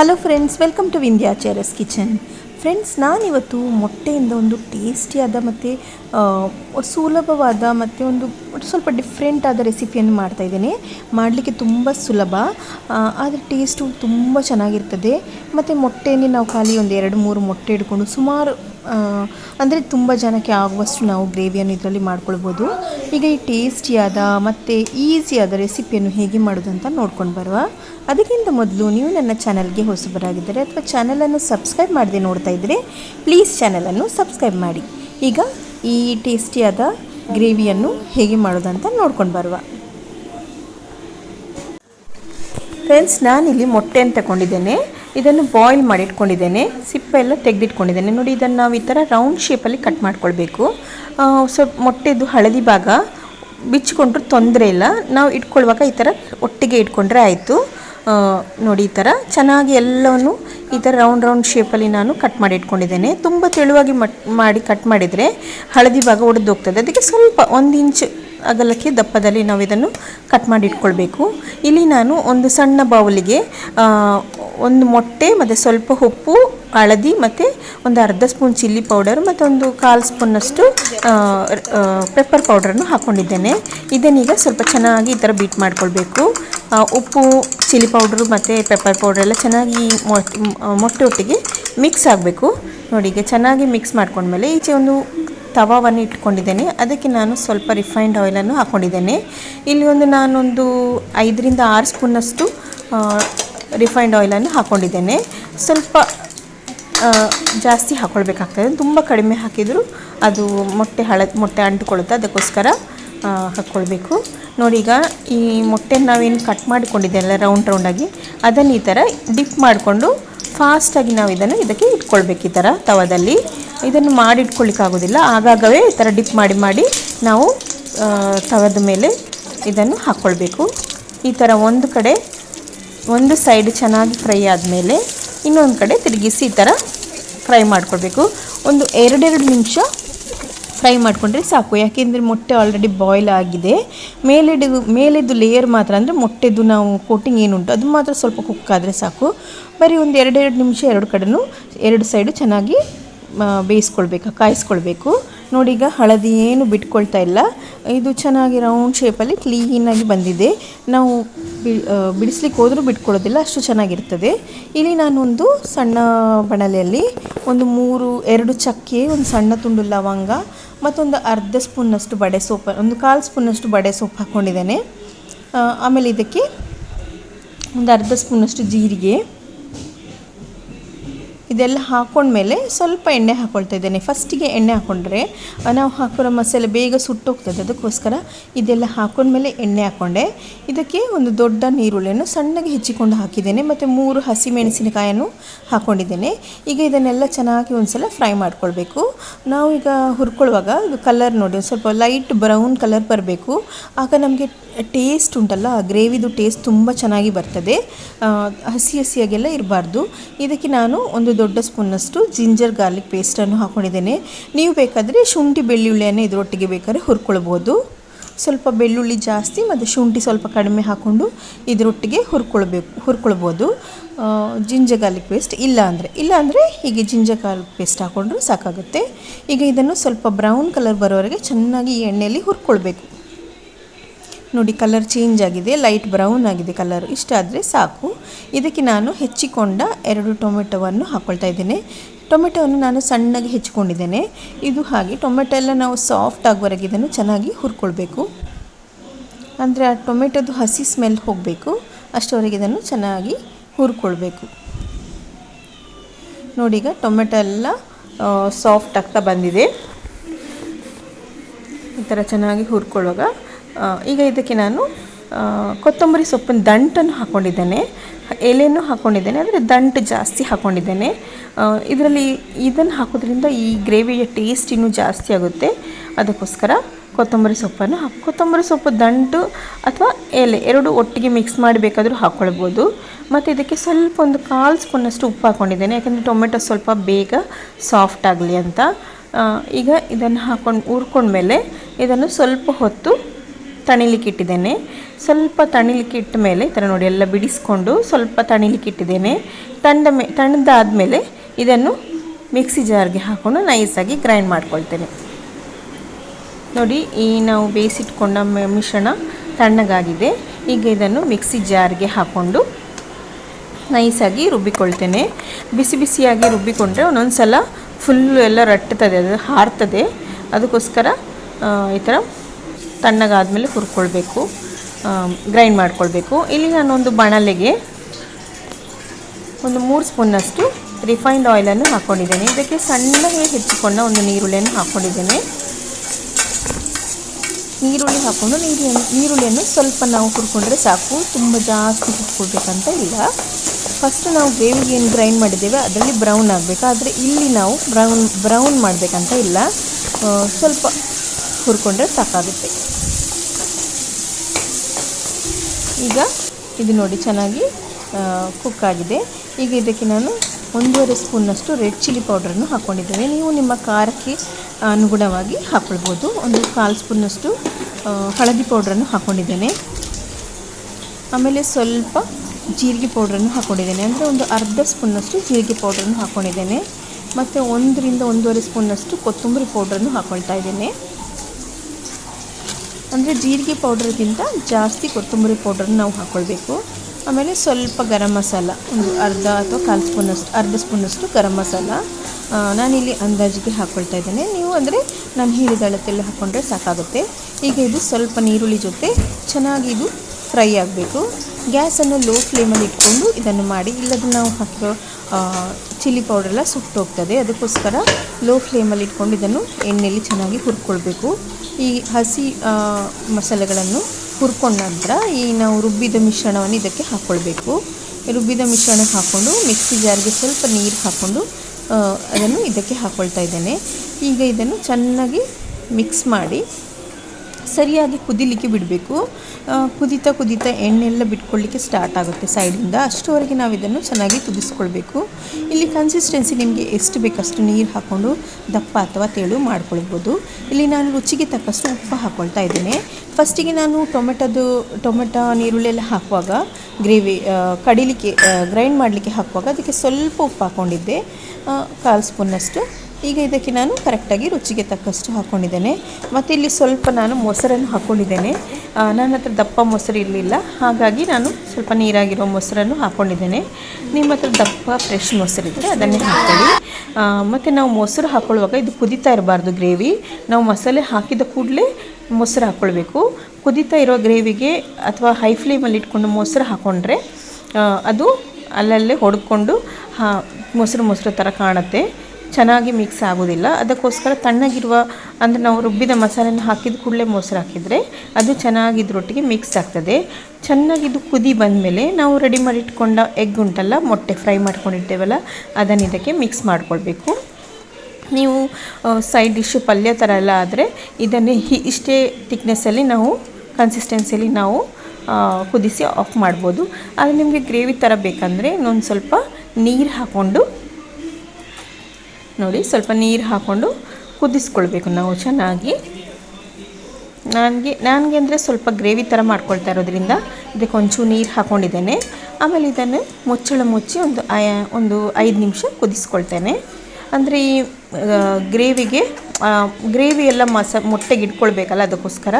Hello friends welcome to Vindhyacharya's kitchen friends ನಾನಿವತ್ತು ಮೊಟ್ಟೆಯಿಂದ ಒಂದು ಟೇಸ್ಟಿಯಾದ ಮತ್ತು ಸುಲಭವಾದ ಮತ್ತು ಒಂದು ಸ್ವಲ್ಪ ಡಿಫ್ರೆಂಟ್ ಆದ ರೆಸಿಪಿಯನ್ನು ಮಾಡ್ತಾಯಿದ್ದೇನೆ ಮಾಡಲಿಕ್ಕೆ ತುಂಬ ಸುಲಭ. ಆದರೆ ಟೇಸ್ಟು ತುಂಬ ಚೆನ್ನಾಗಿರ್ತದೆ. ಮತ್ತು ಮೊಟ್ಟೆಯಲ್ಲಿ ನಾವು ಖಾಲಿ ಒಂದು ಎರಡು ಮೂರು ಮೊಟ್ಟೆ ಹಿಡ್ಕೊಂಡು ಸುಮಾರು ಅಂದರೆ ತುಂಬ ಜನಕ್ಕೆ ಆಗುವಷ್ಟು ನಾವು ಗ್ರೇವಿಯನ್ನು ಇದರಲ್ಲಿ ಮಾಡ್ಕೊಳ್ಬೋದು. ಈಗ ಈ ಟೇಸ್ಟಿಯಾದ ಮತ್ತು ಈಸಿಯಾದ ರೆಸಿಪಿಯನ್ನು ಹೇಗೆ ಮಾಡೋದು ಅಂತ ನೋಡ್ಕೊಂಡು ಬರುವ. ಅದಕ್ಕಿಂತ ಮೊದಲು ನೀವು ನನ್ನ ಚಾನಲ್ಗೆ ಹೊಸಬರಾಗಿದ್ದರೆ ಅಥವಾ ಚಾನಲನ್ನು ಸಬ್ಸ್ಕ್ರೈಬ್ ಮಾಡದೆ ನೋಡ್ತಾ ಇದ್ದರೆ ಪ್ಲೀಸ್ ಚಾನಲನ್ನು ಸಬ್ಸ್ಕ್ರೈಬ್ ಮಾಡಿ. ಈಗ ಈ ಟೇಸ್ಟಿಯಾದ ಗ್ರೇವಿಯನ್ನು ಹೇಗೆ ಮಾಡೋದಂತ ನೋಡ್ಕೊಂಡು ಬರುವ. ಫ್ರೆಂಡ್ಸ್ ನಾನಿಲ್ಲಿ ಮೊಟ್ಟೆಯನ್ನು ತಗೊಂಡಿದ್ದೇನೆ. ಇದನ್ನು ಬಾಯ್ಲ್ ಮಾಡಿ ಇಟ್ಕೊಂಡಿದ್ದೇನೆ ಸಿಪ್ಪೆ ಎಲ್ಲ ತೆಗೆದಿಟ್ಕೊಂಡಿದ್ದೇನೆ. ನೋಡಿ, ಇದನ್ನು ನಾವು ಈ ಥರ ರೌಂಡ್ ಶೇಪಲ್ಲಿ ಕಟ್ ಮಾಡ್ಕೊಳ್ಬೇಕು. ಸ್ವಲ್ಪ ಮೊಟ್ಟೆದು ಹಳದಿ ಭಾಗ ಬಿಚ್ಚಿಕೊಂಡ್ರೂ ತೊಂದರೆ ಇಲ್ಲ. ನಾವು ಇಟ್ಕೊಳ್ಳುವಾಗ ಈ ಥರ ಒಟ್ಟಿಗೆ ಇಟ್ಕೊಂಡ್ರೆ ಆಯಿತು. ನೋಡಿ, ಈ ಥರ ಚೆನ್ನಾಗಿ ಎಲ್ಲವನ್ನು ಈ ಥರ ರೌಂಡ್ ರೌಂಡ್ ಶೇಪಲ್ಲಿ ನಾನು ಕಟ್ ಮಾಡಿ ಇಟ್ಕೊಂಡಿದ್ದೇನೆ ತುಂಬ ತೆಳುವಾಗಿ ಮಾಡಿ ಕಟ್ ಮಾಡಿದರೆ ಹಳದಿ ಭಾಗ ಒಡೆದು ಹೋಗ್ತದೆ ಅದಕ್ಕೆ ಸ್ವಲ್ಪ ಒಂದು ಇಂಚ್ ಅಗಲಕ್ಕೆ ದಪ್ಪದಲ್ಲಿ ನಾವು ಇದನ್ನು ಕಟ್ ಮಾಡಿ ಇಟ್ಕೊಳ್ಬೇಕು ಇಲ್ಲಿ ನಾನು ಒಂದು ಸಣ್ಣ ಬೌಲಿಗೆ ಒಂದು ಮೊಟ್ಟೆ, ಮತ್ತು ಸ್ವಲ್ಪ ಉಪ್ಪು, ಹಳದಿ, ಮತ್ತು ಒಂದು ಅರ್ಧ ಸ್ಪೂನ್ ಚಿಲ್ಲಿ ಪೌಡರ್, ಮತ್ತು ಒಂದು ಕಾಲು ಸ್ಪೂನಷ್ಟು ಪೆಪ್ಪರ್ ಪೌಡ್ರನ್ನು ಹಾಕ್ಕೊಂಡಿದ್ದೇನೆ ಇದನ್ನೀಗ ಸ್ವಲ್ಪ ಚೆನ್ನಾಗಿ ಈ ಥರ ಬೀಟ್ ಮಾಡ್ಕೊಳ್ಬೇಕು. ಉಪ್ಪು, ಚಿಲ್ಲಿ ಪೌಡ್ರು, ಮತ್ತು ಪೆಪ್ಪರ್ ಪೌಡ್ರ್ ಎಲ್ಲ ಚೆನ್ನಾಗಿ ಮೊಟ್ಟೆ ಒಟ್ಟಿಗೆ ಮಿಕ್ಸ್ ಆಗಬೇಕು. ನೋಡಿ, ಈಗ ಚೆನ್ನಾಗಿ ಮಿಕ್ಸ್ ಮಾಡ್ಕೊಂಡ್ಮೇಲೆ ಈಚೆ ಒಂದು ತವಾವನ್ನು ಇಟ್ಕೊಂಡಿದ್ದೇನೆ. ಅದಕ್ಕೆ ನಾನು ಸ್ವಲ್ಪ ರಿಫೈನ್ಡ್ ಆಯಿಲನ್ನು ಹಾಕ್ಕೊಂಡಿದ್ದೇನೆ ಇಲ್ಲಿ ಒಂದು ನಾನೊಂದು ಐದರಿಂದ ಆರು ಸ್ಪೂನಷ್ಟು ರಿಫೈನ್ಡ್ ಆಯಿಲನ್ನು ಹಾಕ್ಕೊಂಡಿದ್ದೇನೆ ಸ್ವಲ್ಪ ಜಾಸ್ತಿ ಹಾಕ್ಕೊಳ್ಬೇಕಾಗ್ತದೆ ತುಂಬ ಕಡಿಮೆ ಹಾಕಿದರೂ ಅದು ಮೊಟ್ಟೆ ಹಳ, ಮೊಟ್ಟೆ ಅಂಟುಕೊಳ್ಳುತ್ತೆ. ಅದಕ್ಕೋಸ್ಕರ ಹಾಕ್ಕೊಳ್ಬೇಕು ನೋಡಿ, ಈಗ ಈ ಮೊಟ್ಟೆ ನಾವೇನು ಕಟ್ ಮಾಡಿಕೊಂಡಿದ್ದೆಲ್ಲ ರೌಂಡ್ ರೌಂಡಾಗಿ ಅದನ್ನು ಈ ಥರ ಡಿಪ್ ಮಾಡಿಕೊಂಡು ಫಾಸ್ಟಾಗಿ ನಾವು ಇದನ್ನು ಇದಕ್ಕೆ ಇಟ್ಕೊಳ್ಬೇಕು ಈ ಥರ ತವದಲ್ಲಿ. ಇದನ್ನು ಮಾಡಿ ಇಟ್ಕೊಳ್ಳಿಕ್ಕಾಗೋದಿಲ್ಲ ಆಗಾಗವೇ ಈ ಥರ ಡಿಪ್ ಮಾಡಿ ಮಾಡಿ ನಾವು ತವದ ಮೇಲೆ ಇದನ್ನು ಹಾಕ್ಕೊಳ್ಬೇಕು ಈ ಥರ ಒಂದು ಕಡೆ ಒಂದು ಸೈಡ್ ಚೆನ್ನಾಗಿ ಫ್ರೈ ಆದಮೇಲೆ ಇನ್ನೊಂದು ಕಡೆ ತಿರುಗಿಸಿ ಈ ಥರ ಫ್ರೈ ಮಾಡ್ಕೊಳ್ಬೇಕು ಒಂದು ಎರಡೆರಡು ನಿಮಿಷ ಫ್ರೈ ಮಾಡಿಕೊಂಡ್ರೆ ಸಾಕು. ಯಾಕೆಂದರೆ ಮೊಟ್ಟೆ ಆಲ್ರೆಡಿ ಬಾಯ್ಲ್ ಆಗಿದೆ. ಮೇಲೆದು ಮೇಲೆದು ಲೇಯರ್ ಮಾತ್ರ ಅಂದರೆ ಮೊಟ್ಟೆದು ನಾವು ಕೋಟಿಂಗ್ ಏನುಂಟು, ಅದು ಮಾತ್ರ ಸ್ವಲ್ಪ ಕುಕ್ ಆದರೆ ಸಾಕು. ಬರೀ ಒಂದು ಎರಡೆರಡು ನಿಮಿಷ ಎರಡು ಕಡೆನೂ ಎರಡು ಸೈಡು ಚೆನ್ನಾಗಿ ಬೇಯಿಸ್ಕೊಳ್ಬೇಕು, ಕಾಯಿಸ್ಕೊಳ್ಬೇಕು. ನೋಡಿ ಈಗ ಹಳದಿ ಏನು ಬಿಟ್ಕೊಳ್ತಾ ಇಲ್ಲ. ಇದು ಚೆನ್ನಾಗಿ ರೌಂಡ್ ಶೇಪಲ್ಲಿ ಕ್ಲೀನಾಗಿ ಬಂದಿದೆ. ನಾವು ಬಿಡಿಸ್ಲಿಕ್ಕೆ ಹೋದರೂ ಬಿಟ್ಕೊಳ್ಳೋದಿಲ್ಲ, ಅಷ್ಟು ಚೆನ್ನಾಗಿರ್ತದೆ. ಇಲ್ಲಿ ನಾನೊಂದು ಸಣ್ಣ ಬಣಲೆಯಲ್ಲಿ ಒಂದು ಮೂರು, ಎರಡು ಚಕ್ಕೆ, ಒಂದು ಸಣ್ಣ ತುಂಡು ಲವಂಗ, ಮತ್ತೊಂದು ಅರ್ಧ ಸ್ಪೂನ್ನಷ್ಟು ಬಡೆ ಸೋಪ, ಒಂದು ಕಾಲು ಸ್ಪೂನ್ನಷ್ಟು ಬಡೆ ಸೋಪ್ ಹಾಕ್ಕೊಂಡಿದ್ದೇನೆ. ಆಮೇಲೆ ಇದಕ್ಕೆ ಒಂದು ಅರ್ಧ ಸ್ಪೂನಷ್ಟು ಜೀರಿಗೆ ಇದೆಲ್ಲ ಹಾಕೊಂಡ್ಮೇಲೆ ಸ್ವಲ್ಪ ಎಣ್ಣೆ ಹಾಕ್ಕೊಳ್ತಾ ಇದ್ದೇನೆ. ಫಸ್ಟಿಗೆ ಎಣ್ಣೆ ಹಾಕ್ಕೊಂಡ್ರೆ ನಾವು ಹಾಕಿರೋ ಮಸಾಲೆ ಬೇಗ ಸುಟ್ಟೋಗ್ತದೆ. ಅದಕ್ಕೋಸ್ಕರ ಇದೆಲ್ಲ ಹಾಕೊಂಡ್ಮೇಲೆ ಎಣ್ಣೆ ಹಾಕ್ಕೊಂಡೆ ಇದಕ್ಕೆ ಒಂದು ದೊಡ್ಡ ನೀರುಳ್ಳಿಯನ್ನು ಸಣ್ಣಗೆ ಹೆಚ್ಚಿಕೊಂಡು ಹಾಕಿದ್ದೇನೆ. ಮತ್ತು ಮೂರು ಹಸಿಮೆಣಸಿನಕಾಯನ್ನು ಹಾಕ್ಕೊಂಡಿದ್ದೇನೆ ಈಗ ಇದನ್ನೆಲ್ಲ ಚೆನ್ನಾಗಿ ಒಂದ್ಸಲ ಫ್ರೈ ಮಾಡ್ಕೊಳ್ಬೇಕು. ನಾವು ಈಗ ಹುರ್ಕೊಳ್ಳುವಾಗ ಕಲರ್ ನೋಡಿ, ಸ್ವಲ್ಪ ಲೈಟ್ ಬ್ರೌನ್ ಕಲರ್ ಬರಬೇಕು. ಆಗ ನಮಗೆ ಟೇಸ್ಟ್ ಉಂಟಲ್ಲ ಗ್ರೇವಿದು ಟೇಸ್ಟ್ ತುಂಬ ಚೆನ್ನಾಗಿ ಬರ್ತದೆ. ಹಸಿ ಹಸಿಯಾಗೆಲ್ಲ ಇರಬಾರ್ದು. ಇದಕ್ಕೆ ನಾನು ಒಂದು ದೊಡ್ಡ ಸ್ಪೂನಷ್ಟು ಜಿಂಜರ್ ಗಾರ್ಲಿಕ್ ಪೇಸ್ಟನ್ನು ಹಾಕ್ಕೊಂಡಿದ್ದೇನೆ ನೀವು ಬೇಕಾದರೆ ಶುಂಠಿ ಬೆಳ್ಳುಳ್ಳಿಯನ್ನು ಇದರೊಟ್ಟಿಗೆ ಬೇಕಾದ್ರೆ ಹುರ್ಕೊಳ್ಬೋದು. ಸ್ವಲ್ಪ ಬೆಳ್ಳುಳ್ಳಿ ಜಾಸ್ತಿ, ಮತ್ತು ಶುಂಠಿ ಸ್ವಲ್ಪ ಕಡಿಮೆ ಹಾಕ್ಕೊಂಡು ಇದರೊಟ್ಟಿಗೆ ಹುರ್ಕೊಳ್ಬೇಕು, ಹುರ್ಕೊಳ್ಬೋದು. ಜಿಂಜರ್ ಗಾರ್ಲಿಕ್ ಪೇಸ್ಟ್ ಇಲ್ಲ ಅಂದರೆ ಇಲ್ಲ ಅಂದರೆ ಹೀಗೆ ಜಿಂಜರ್ ಗಾರ್ಲಿಕ್ ಪೇಸ್ಟ್ ಹಾಕ್ಕೊಂಡ್ರೂ ಸಾಕಾಗುತ್ತೆ. ಈಗ ಇದನ್ನು ಸ್ವಲ್ಪ ಬ್ರೌನ್ ಕಲರ್ ಬರೋವರೆಗೆ ಚೆನ್ನಾಗಿ ಎಣ್ಣೆಯಲ್ಲಿ ಹುರ್ಕೊಳ್ಬೇಕು. ನೋಡಿ ಕಲರ್ ಚೇಂಜ್ ಆಗಿದೆ ಲೈಟ್ ಬ್ರೌನ್ ಆಗಿದೆ ಕಲರ್ ಇಷ್ಟಾದರೆ ಸಾಕು. ಇದಕ್ಕೆ ನಾನು ಹೆಚ್ಚಿಕೊಂಡ ಎರಡು ಟೊಮೆಟೊವನ್ನು ಹಾಕ್ಕೊಳ್ತಾ ಇದ್ದೇನೆ. ಟೊಮೆಟೊವನ್ನು ನಾನು ಸಣ್ಣಗೆ ಹೆಚ್ಚಿಕೊಂಡಿದ್ದೇನೆ. ಇದು ಹಾಗೆ ಟೊಮೆಟೊ ಎಲ್ಲ ನಾವು ಸಾಫ್ಟ್ ಆಗುವವರೆಗೆ ಇದನ್ನು ಚೆನ್ನಾಗಿ ಹುರ್ಕೊಳ್ಬೇಕು. ಅಂದರೆ ಆ ಟೊಮೆಟೊದು ಹಸಿ ಸ್ಮೆಲ್ ಹೋಗಬೇಕು. ಅಷ್ಟರವರೆಗೆ ಇದನ್ನು ಚೆನ್ನಾಗಿ ಹುರ್ಕೊಳ್ಬೇಕು. ನೋಡಿ ಈಗ ಟೊಮೆಟೊ ಎಲ್ಲ ಸಾಫ್ಟ್ ಆಗ್ತಾ ಬಂದಿದೆ. ಈ ಥರ ಚೆನ್ನಾಗಿ ಹುರ್ಕೊಳ್ಳುವಾಗ ಈಗ ಇದಕ್ಕೆ ನಾನು ಕೊತ್ತಂಬರಿ ಸೊಪ್ಪಿನ ದಂಟನ್ನು ಹಾಕ್ಕೊಂಡಿದ್ದೇನೆ ಎಲೆಯನ್ನು ಹಾಕ್ಕೊಂಡಿದ್ದೇನೆ ಆದರೆ ದಂಟು ಜಾಸ್ತಿ ಹಾಕ್ಕೊಂಡಿದ್ದೇನೆ ಇದರಲ್ಲಿ ಇದನ್ನು ಹಾಕೋದ್ರಿಂದ ಈ ಗ್ರೇವಿಯ ಟೇಸ್ಟ್ ಇನ್ನೂ ಜಾಸ್ತಿ ಆಗುತ್ತೆ. ಅದಕ್ಕೋಸ್ಕರ ಕೊತ್ತಂಬರಿ ಸೊಪ್ಪನ್ನು ಹಾಕಿ, ಕೊತ್ತಂಬರಿ ಸೊಪ್ಪು, ದಂಟು ಅಥವಾ ಎಲೆ ಎರಡು ಒಟ್ಟಿಗೆ ಮಿಕ್ಸ್ ಮಾಡಬೇಕಾದ್ರೂ ಹಾಕ್ಕೊಳ್ಬೋದು ಮತ್ತು ಇದಕ್ಕೆ ಸ್ವಲ್ಪ ಒಂದು ಕಾಲು ಸ್ಪೂನಷ್ಟು ಉಪ್ಪು ಹಾಕ್ಕೊಂಡಿದ್ದೇನೆ ಯಾಕಂದರೆ ಟೊಮೆಟೊ ಸ್ವಲ್ಪ ಬೇಗ ಸಾಫ್ಟ್ ಆಗಲಿ ಅಂತ. ಈಗ ಇದನ್ನು ಹಾಕೊಂಡು ಮೇಲೆ ಇದನ್ನು ಸ್ವಲ್ಪ ಹೊತ್ತು ತಣಿಲಿಕ್ಕೆ ಇಟ್ಟಿದ್ದೇನೆ. ಸ್ವಲ್ಪ ತಣಿಲಿಕ್ಕೆ ಇಟ್ಟ ಮೇಲೆ ಈ ಥರ ನೋಡಿ ಎಲ್ಲ ಬಿಡಿಸ್ಕೊಂಡು ಸ್ವಲ್ಪ ತಣಿಲಿಕ್ಕೆ ಇಟ್ಟಿದ್ದೇನೆ. ತಂಡ ಮೇ ತಣ್ಣದಾದಮೇಲೆ ಇದನ್ನು ಮಿಕ್ಸಿ ಜಾರ್ಗೆ ಹಾಕ್ಕೊಂಡು ನೈಸಾಗಿ ಗ್ರೈಂಡ್ ಮಾಡ್ಕೊಳ್ತೇನೆ. ನೋಡಿ, ಈ ನಾವು ಬೇಯಿಸಿಟ್ಕೊಂಡ ಮಿಶ್ರಣ ತಣ್ಣಗಾಗಿದೆ. ಈಗ ಇದನ್ನು ಮಿಕ್ಸಿ ಜಾರ್ಗೆ ಹಾಕ್ಕೊಂಡು ನೈಸಾಗಿ ರುಬ್ಬಿಕೊಳ್ತೇನೆ. ಬಿಸಿ ಬಿಸಿಯಾಗಿ ರುಬ್ಬಿಕೊಂಡ್ರೆ ಒಂದೊಂದು ಸಲ ಫುಲ್ಲು ಎಲ್ಲ ರಟ್ಟುತ್ತದೆ, ಅದು ಹಾರ್ತದೆ. ಅದಕ್ಕೋಸ್ಕರ ಈ ಥರ ತಣ್ಣಗಾದ್ಮೇಲೆ ಹುರ್ಕೊಳ್ಬೇಕು ಗ್ರೈಂಡ್ ಮಾಡ್ಕೊಳ್ಬೇಕು. ಇಲ್ಲಿ ನಾನೊಂದು ಬಾಣಲೆಗೆ ಒಂದು ಮೂರು ಸ್ಪೂನ್ನಷ್ಟು ರಿಫೈನ್ಡ್ ಆಯಿಲನ್ನು ಹಾಕ್ಕೊಂಡಿದ್ದೇನೆ ಇದಕ್ಕೆ ಸಣ್ಣಗೆ ಹೆಚ್ಚಿಕೊಂಡ ಒಂದು ನೀರುಳ್ಳಿಯನ್ನು ಹಾಕ್ಕೊಂಡಿದ್ದೇನೆ ಈರುಳ್ಳಿ ಹಾಕ್ಕೊಂಡು ನೀರು ಈರುಳ್ಳಿಯನ್ನು ಸ್ವಲ್ಪ ನಾವು ಹುರ್ಕೊಂಡ್ರೆ ಸಾಕು. ತುಂಬ ಜಾಸ್ತಿ ಹುರ್ಕೊಳ್ಬೇಕಂತ ಇಲ್ಲ. ಫಸ್ಟ್ ನಾವು ಗ್ರೇವಿಗೆ ಏನು ಗ್ರೈಂಡ್ ಮಾಡಿದ್ದೇವೆ. ಅದರಲ್ಲಿ ಬ್ರೌನ್ ಆಗಬೇಕು. ಆದರೆ ಇಲ್ಲಿ ನಾವು ಬ್ರೌನ್ ಬ್ರೌನ್ ಮಾಡಬೇಕಂತ ಇಲ್ಲ. ಸ್ವಲ್ಪ ಹುರ್ಕೊಂಡ್ರೆ ಸಾಕಾಗುತ್ತೆ. ಈಗ ಇದು ನೋಡಿ ಚೆನ್ನಾಗಿ ಕುಕ್ ಆಗಿದೆ. ಈಗ ಇದಕ್ಕೆ ನಾನು ಒಂದೂವರೆ ಸ್ಪೂನಷ್ಟು ರೆಡ್ ಚಿಲ್ಲಿ ಪೌಡ್ರನ್ನು ಹಾಕ್ಕೊಂಡಿದ್ದೇನೆ ನೀವು ನಿಮ್ಮ ಖಾರಕ್ಕೆ ಅನುಗುಣವಾಗಿ ಹಾಕ್ಕೊಳ್ಬೋದು ಒಂದು ಕಾಲು ಸ್ಪೂನ್ನಷ್ಟು ಹಳದಿ ಪೌಡ್ರನ್ನು ಹಾಕ್ಕೊಂಡಿದ್ದೇನೆ ಆಮೇಲೆ ಸ್ವಲ್ಪ ಜೀರಿಗೆ ಪೌಡ್ರನ್ನು ಹಾಕ್ಕೊಂಡಿದ್ದೇನೆ ಅಂದರೆ ಒಂದು ಅರ್ಧ ಸ್ಪೂನ್ನಷ್ಟು ಜೀರಿಗೆ ಪೌಡ್ರನ್ನು ಹಾಕ್ಕೊಂಡಿದ್ದೇನೆ ಮತ್ತು ಒಂದರಿಂದ ಒಂದೂವರೆ ಸ್ಪೂನ್ನಷ್ಟು ಕೊತ್ತಂಬರಿ ಪೌಡ್ರನ್ನು ಹಾಕ್ಕೊಳ್ತಾ ಇದ್ದೇನೆ. ಅಂದರೆ ಜೀರಿಗೆ ಪೌಡ್ರ್ಗಿಂತ ಜಾಸ್ತಿ ಕೊತ್ತಂಬರಿ ಪೌಡ್ರನ್ನ ನಾವು ಹಾಕ್ಕೊಳ್ಬೇಕು ಆಮೇಲೆ ಸ್ವಲ್ಪ ಗರಂ ಮಸಾಲ, ಒಂದು ಅರ್ಧ ಅಥವಾ ಕಾಲು ಸ್ಪೂನಷ್ಟು ಅರ್ಧ ಸ್ಪೂನಷ್ಟು ಗರಂ ಮಸಾಲ ನಾನಿಲ್ಲಿ ಅಂದಾಜಿಗೆ ಹಾಕ್ಕೊಳ್ತಾ ಇದ್ದೇನೆ. ನೀವು ಅಂದರೆ ನಾನು ಹೇಳಿದ ಅಳತೆಲ್ಲ ಹಾಕ್ಕೊಂಡ್ರೆ ಸಾಕಾಗುತ್ತೆ. ಈಗ ಇದು ಸ್ವಲ್ಪ ನೀರುಳ್ಳಿ ಜೊತೆ ಚೆನ್ನಾಗಿ ಇದು ಫ್ರೈ ಆಗಬೇಕು. ಗ್ಯಾಸನ್ನು ಲೋ ಫ್ಲೇಮಲ್ಲಿ ಇಟ್ಕೊಂಡು ಇದನ್ನು ಮಾಡಿ ಇಲ್ಲದ ನಾವು ಹಾಕಿರೋ ಚಿಲ್ಲಿ ಪೌಡ್ರೆಲ್ಲ ಸುಟ್ಟೋಗ್ತದೆ ಅದಕ್ಕೋಸ್ಕರ ಲೋ ಫ್ಲೇಮಲ್ಲಿ ಇಟ್ಕೊಂಡು ಇದನ್ನು ಎಣ್ಣೆಯಲ್ಲಿ ಚೆನ್ನಾಗಿ ಹುರ್ಕೊಳ್ಬೇಕು. ಈ ಹಸಿ ಮಸಾಲೆಗಳನ್ನು ಹುರ್ಕೊಂಡ ನಂತರ ಈ ನಾವು ರುಬ್ಬಿದ ಮಿಶ್ರಣವನ್ನು ಇದಕ್ಕೆ ಹಾಕ್ಕೊಳ್ಬೇಕು. ರುಬ್ಬಿದ ಮಿಶ್ರಣ ಹಾಕ್ಕೊಂಡು ಮಿಕ್ಸಿ ಜಾರ್ಗೆ ಸ್ವಲ್ಪ ನೀರು ಹಾಕ್ಕೊಂಡು ಅದನ್ನು ಇದಕ್ಕೆ ಹಾಕ್ಕೊಳ್ತಾ ಇದ್ದೇನೆ. ಈಗ ಇದನ್ನು ಚೆನ್ನಾಗಿ ಮಿಕ್ಸ್ ಮಾಡಿ ಸರಿಯಾಗಿ ಕುದಿಲಿಕ್ಕೆ ಬಿಡಬೇಕು. ಕುದಿತಾ ಕುದಿತಾ ಎಣ್ಣೆ ಎಣ್ಣೆಲ್ಲ ಬಿಟ್ಕೊಳ್ಳಿಕ್ಕೆ ಸ್ಟಾರ್ಟ್ ಆಗುತ್ತೆ ಸೈಡಿಂದ ಅಷ್ಟುವರೆಗೆ ನಾವು ಇದನ್ನು ಚೆನ್ನಾಗಿ ಕುದಿಸ್ಕೊಳ್ಬೇಕು. ಇಲ್ಲಿ ಕನ್ಸಿಸ್ಟೆನ್ಸಿ ನಿಮಗೆ ಎಷ್ಟು ಬೇಕಷ್ಟು ನೀರು ಹಾಕ್ಕೊಂಡು ದಪ್ಪ ಅಥವಾ ತೆಳು ಮಾಡ್ಕೊಳ್ಬೋದು. ಇಲ್ಲಿ ನಾನು ರುಚಿಗೆ ತಕ್ಕಷ್ಟು ಉಪ್ಪು ಹಾಕ್ಕೊಳ್ತಾ ಇದ್ದೇನೆ. ಫಸ್ಟಿಗೆ ನಾನು ಟೊಮೆಟೊದು, ಟೊಮೆಟೊ ನೀರುಳ್ಳಿ ಎಲ್ಲ ಹಾಕುವಾಗ, ಗ್ರೇವಿ ಕಡಿಲಿಕ್ಕೆ ಗ್ರೈಂಡ್ ಮಾಡಲಿಕ್ಕೆ ಹಾಕುವಾಗ ಅದಕ್ಕೆ ಸ್ವಲ್ಪ ಉಪ್ಪು ಹಾಕ್ಕೊಂಡಿದ್ದೆ ಕಾಲು ಸ್ಪೂನ್ನಷ್ಟು ಈಗ ಇದಕ್ಕೆ ನಾನು ಕರೆಕ್ಟಾಗಿ ರುಚಿಗೆ ತಕ್ಕಷ್ಟು ಹಾಕ್ಕೊಂಡಿದ್ದೇನೆ ಮತ್ತು ಇಲ್ಲಿ ಸ್ವಲ್ಪ ನಾನು ಮೊಸರನ್ನು ಹಾಕ್ಕೊಂಡಿದ್ದೇನೆ ನನ್ನ ಹತ್ರ ದಪ್ಪ ಮೊಸರು ಇರಲಿಲ್ಲ. ಹಾಗಾಗಿ ನಾನು ಸ್ವಲ್ಪ ನೀರಾಗಿರೋ ಮೊಸರನ್ನು ಹಾಕ್ಕೊಂಡಿದ್ದೇನೆ ನಿಮ್ಮ ಹತ್ರ ದಪ್ಪ ಫ್ರೆಶ್ ಮೊಸರಿದ್ದರೆ ಅದನ್ನೇ ಹಾಕ್ಕೊಳ್ಳಿ ಮತ್ತು ನಾವು ಮೊಸರು ಹಾಕ್ಕೊಳ್ಳುವಾಗ ಇದು ಕುದೀತಾ ಇರಬಾರ್ದು ಗ್ರೇವಿ. ನಾವು ಮಸಾಲೆ ಹಾಕಿದ ಕೂಡಲೇ ಮೊಸರು ಹಾಕ್ಕೊಳ್ಬೇಕು ಕುದೀತಾ ಇರೋ ಗ್ರೇವಿಗೆ ಅಥವಾ ಹೈ ಫ್ಲೇಮಲ್ಲಿ ಇಟ್ಕೊಂಡು ಮೊಸರು ಹಾಕ್ಕೊಂಡ್ರೆ ಅದು ಅಲ್ಲಲ್ಲೇ ಹೊಡ್ಕೊಂಡು ಮೊಸರು ಮೊಸರು ಥರ ಕಾಣುತ್ತೆ. ಚೆನ್ನಾಗಿ ಮಿಕ್ಸ್ ಆಗೋದಿಲ್ಲ. ಅದಕ್ಕೋಸ್ಕರ ತಣ್ಣಗಿರುವ, ಅಂದರೆ ನಾವು ರುಬ್ಬಿದ ಮಸಾಲೆನ ಹಾಕಿದ ಕೂಡಲೇ ಮೊಸರು ಹಾಕಿದರೆ ಅದು ಚೆನ್ನಾಗಿ ಇದ್ರೊಟ್ಟಿಗೆ ಮಿಕ್ಸ್ ಆಗ್ತದೆ. ಚೆನ್ನಾಗಿ ಇದು ಕುದಿ ಬಂದಮೇಲೆ ನಾವು ರೆಡಿ ಮಾಡಿಟ್ಕೊಂಡ ಎಗ್ ಉಂಟಲ್ಲ, ಮೊಟ್ಟೆ ಫ್ರೈ ಮಾಡ್ಕೊಂಡಿರ್ತೇವಲ್ಲ, ಅದನ್ನು ಇದಕ್ಕೆ ಮಿಕ್ಸ್ ಮಾಡ್ಕೊಳ್ಬೇಕು. ನೀವು ಸೈಡ್ ಡಿಶ್ಶು ಪಲ್ಯ ಥರ ಎಲ್ಲ ಆದರೆ ಇದನ್ನು ಹಿ- ಇಷ್ಟೇ ಥಿಕ್ನೆಸ್ಸಲ್ಲಿ ನಾವು ಕನ್ಸಿಸ್ಟೆನ್ಸಿಯಲ್ಲಿ ನಾವು ಕುದಿಸಿ ಆಫ್ ಮಾಡ್ಬೋದು. ಆದರೆ ನಿಮಗೆ ಗ್ರೇವಿ ಥರ ಬೇಕಂದರೆ ಇನ್ನೊಂದು ಸ್ವಲ್ಪ ನೀರು ಹಾಕ್ಕೊಂಡು ನೋಡಿ, ಸ್ವಲ್ಪ ನೀರು ಹಾಕ್ಕೊಂಡು ಕುದಿಸ್ಕೊಳ್ಬೇಕು ನಾವು ಚೆನ್ನಾಗಿ. ನನಗೆ ನನಗೆ ಅಂದರೆ ಸ್ವಲ್ಪ ಗ್ರೇವಿ ಥರ ಮಾಡ್ಕೊಳ್ತಾ ಇರೋದ್ರಿಂದ ಇದಕ್ಕೆ ಒಂಚೂರು ನೀರು ಹಾಕ್ಕೊಂಡಿದ್ದೇನೆ ಆಮೇಲೆ ಇದನ್ನು ಮುಚ್ಚಳ ಮುಚ್ಚಿ ಒಂದು ಒಂದು ಐದು ನಿಮಿಷ ಕುದಿಸ್ಕೊಳ್ತೇನೆ. ಅಂದರೆ ಈ ಗ್ರೇವಿಗೆ ಗ್ರೇವಿ ಎಲ್ಲ ಮಸ, ಮೊಟ್ಟೆಗೆ ಇಟ್ಕೊಳ್ಬೇಕಲ್ಲ ಅದಕ್ಕೋಸ್ಕರ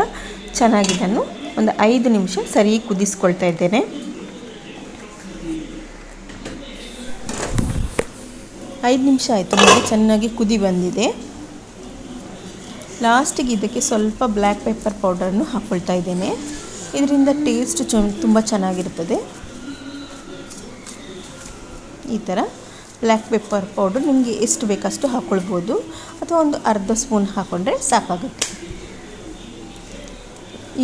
ಚೆನ್ನಾಗಿ ಇದನ್ನು ಒಂದು ಐದು ನಿಮಿಷ ಸರಿ ಕುದಿಸ್ಕೊಳ್ತಾ ಇದ್ದೇನೆ. ಐದು ನಿಮಿಷ ಆಯಿತು, ನೋಡಿ, ಚೆನ್ನಾಗಿ ಕುದಿ ಬಂದಿದೆ. ಲಾಸ್ಟಿಗೆ ಇದಕ್ಕೆ ಸ್ವಲ್ಪ ಬ್ಲ್ಯಾಕ್ ಪೆಪ್ಪರ್ ಪೌಡರನ್ನು ಹಾಕ್ಕೊಳ್ತಾ ಇದ್ದೇನೆ. ಇದರಿಂದ ಟೇಸ್ಟ್ ಚ, ತುಂಬ ಚೆನ್ನಾಗಿರ್ತದೆ ಈ ಥರ ಬ್ಲ್ಯಾಕ್ ಪೆಪ್ಪರ್ ಪೌಡರ್ ನಿಮಗೆ ಎಷ್ಟು ಬೇಕಷ್ಟು ಹಾಕ್ಕೊಳ್ಬೋದು ಅಥವಾ ಒಂದು ಅರ್ಧ ಸ್ಪೂನ್ ಹಾಕ್ಕೊಂಡ್ರೆ ಸಾಕಾಗುತ್ತೆ.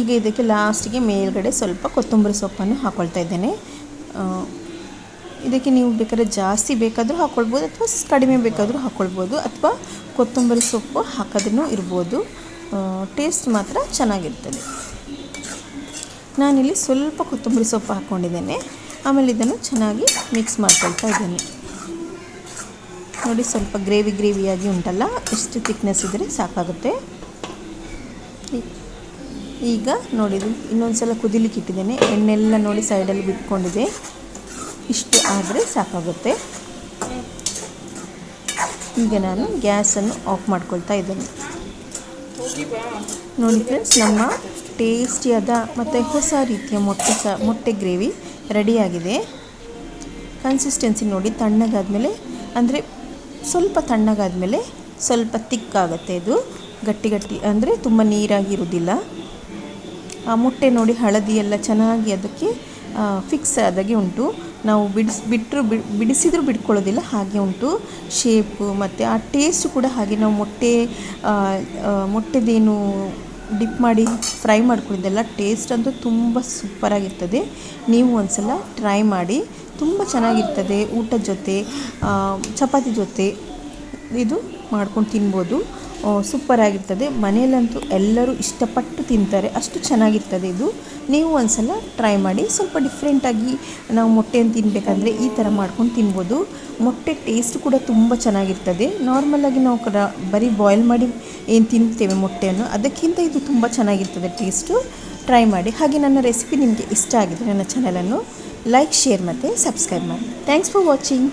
ಈಗ ಇದಕ್ಕೆ ಲಾಸ್ಟಿಗೆ ಮೇಲ್ಗಡೆ ಸ್ವಲ್ಪ ಕೊತ್ತಂಬರಿ ಸೊಪ್ಪನ್ನು ಹಾಕ್ಕೊಳ್ತಾ ಇದ್ದೇನೆ. ಇದಕ್ಕೆ ನೀವು ಬೇಕಾದ್ರೆ ಜಾಸ್ತಿ ಬೇಕಾದರೂ ಹಾಕ್ಕೊಳ್ಬೋದು ಅಥವಾ ಕಡಿಮೆ ಬೇಕಾದರೂ ಹಾಕ್ಕೊಳ್ಬೋದು ಅಥವಾ ಕೊತ್ತಂಬರಿ ಸೊಪ್ಪು ಹಾಕೋದನ್ನು ಇರ್ಬೋದು. ಟೇಸ್ಟ್ ಮಾತ್ರ ಚೆನ್ನಾಗಿರ್ತದೆ. ನಾನಿಲ್ಲಿ ಸ್ವಲ್ಪ ಕೊತ್ತಂಬರಿ ಸೊಪ್ಪು ಹಾಕ್ಕೊಂಡಿದ್ದೇನೆ ಆಮೇಲೆ ಇದನ್ನು ಚೆನ್ನಾಗಿ ಮಿಕ್ಸ್ ಮಾಡ್ಕೊಳ್ತಾ ಇದ್ದೀನಿ. ನೋಡಿ, ಸ್ವಲ್ಪ ಗ್ರೇವಿ ಗ್ರೇವಿಯಾಗಿ ಉಂಟಲ್ಲ, ಎಷ್ಟು ತಿಕ್ನೆಸ್ ಇದ್ದರೆ ಸಾಕಾಗುತ್ತೆ. ಈಗ ನೋಡಿದ್ದು ಇನ್ನೊಂದು ಸಲ ಕುದಿಲಿಕ್ಕೆ ಇಟ್ಟಿದ್ದೇನೆ. ಎಣ್ಣೆಲ್ಲ ನೋಡಿ ಸೈಡಲ್ಲಿ ಬಿಟ್ಕೊಂಡಿದೆ ಇಷ್ಟು ಆದರೆ ಸಾಕಾಗುತ್ತೆ. ಈಗ ನಾನು ಗ್ಯಾಸನ್ನು ಆಫ್ ಮಾಡ್ಕೊಳ್ತಾ ಇದ್ದೇನೆ. ನೋಡಿ ಫ್ರೆಂಡ್ಸ್, ನಮ್ಮ ಟೇಸ್ಟಿಯಾದ ಮತ್ತು ಹೊಸ ರೀತಿಯ ಮೊಟ್ಟೆ ಸ, ಮೊಟ್ಟೆ ಗ್ರೇವಿ ರೆಡಿಯಾಗಿದೆ ಕನ್ಸಿಸ್ಟೆನ್ಸಿ ನೋಡಿ, ತಣ್ಣಗಾದಮೇಲೆ, ಅಂದರೆ ಸ್ವಲ್ಪ ತಣ್ಣಗಾದಮೇಲೆ ಸ್ವಲ್ಪ ತಿಕ್ಕಾಗುತ್ತೆ ಇದು. ಗಟ್ಟಿ ಗಟ್ಟಿ, ಅಂದರೆ ತುಂಬ ನೀರಾಗಿರುವುದಿಲ್ಲ ಆ ಮೊಟ್ಟೆ ನೋಡಿ ಹಳದಿ ಎಲ್ಲ ಚೆನ್ನಾಗಿ ಅದಕ್ಕೆ ಫಿಕ್ಸ್ ಆದಾಗೆ ಉಂಟು. ನಾವು ಬಿಡಿಸ್ ಬಿಟ್ಟರು ಬಿಡಿಸಿದರೂ ಬಿಟ್ಕೊಳ್ಳೋದಿಲ್ಲ, ಹಾಗೆ ಉಂಟು. ಶೇಪು ಮತ್ತು ಆ ಟೇಸ್ಟ್ ಕೂಡ ಹಾಗೆ ನಾವು ಮೊಟ್ಟೆ ಮೊಟ್ಟೆದೇನು ಡಿಪ್ ಮಾಡಿ ಫ್ರೈ ಮಾಡ್ಕೊಂಡಿದ್ದೆಲ್ಲ ಟೇಸ್ಟ್ ಅಂತೂ ತುಂಬ ಸೂಪರಾಗಿರ್ತದೆ ನೀವು ಒಂದ್ಸಲ ಟ್ರೈ ಮಾಡಿ, ತುಂಬ ಚೆನ್ನಾಗಿರ್ತದೆ ಊಟದ ಜೊತೆ ಚಪಾತಿ ಜೊತೆ ಇದು ಮಾಡ್ಕೊಂಡು ತಿನ್ಬೋದು. ಸೂಪರ್ ಆಗಿರ್ತದೆ ಮನೆಯಲ್ಲಂತೂ ಎಲ್ಲರೂ ಇಷ್ಟಪಟ್ಟು ತಿಂತಾರೆ. ಅಷ್ಟು ಚೆನ್ನಾಗಿರ್ತದೆ ಇದು. ನೀವು ಒಂದ್ಸಲ ಟ್ರೈ ಮಾಡಿ ಸ್ವಲ್ಪ ಡಿಫ್ರೆಂಟಾಗಿ ನಾವು ಮೊಟ್ಟೆಯನ್ನು ತಿನ್ನಬೇಕಂದ್ರೆ ಈ ಥರ ಮಾಡ್ಕೊಂಡು ತಿನ್ಬೋದು. ಮೊಟ್ಟೆ ಟೇಸ್ಟ್ ಕೂಡ ತುಂಬ ಚೆನ್ನಾಗಿರ್ತದೆ. ನಾರ್ಮಲಾಗಿ ನಾವು ಕಡ ಬರೀ ಬಾಯ್ಲ್ ಮಾಡಿ ಏನು ತಿಂತೇವೆ ಮೊಟ್ಟೆಯನ್ನು, ಅದಕ್ಕಿಂತ ಇದು ತುಂಬ ಚೆನ್ನಾಗಿರ್ತದೆ ಟೇಸ್ಟು ಟ್ರೈ ಮಾಡಿ. ಹಾಗೆ ನನ್ನ ರೆಸಿಪಿ ನಿಮಗೆ ಇಷ್ಟ ಆಗಿದೆ ನನ್ನ ಚಾನಲನ್ನು ಲೈಕ್ ಶೇರ್ ಮತ್ತು ಸಬ್ಸ್ಕ್ರೈಬ್ ಮಾಡಿ. Thanks for watching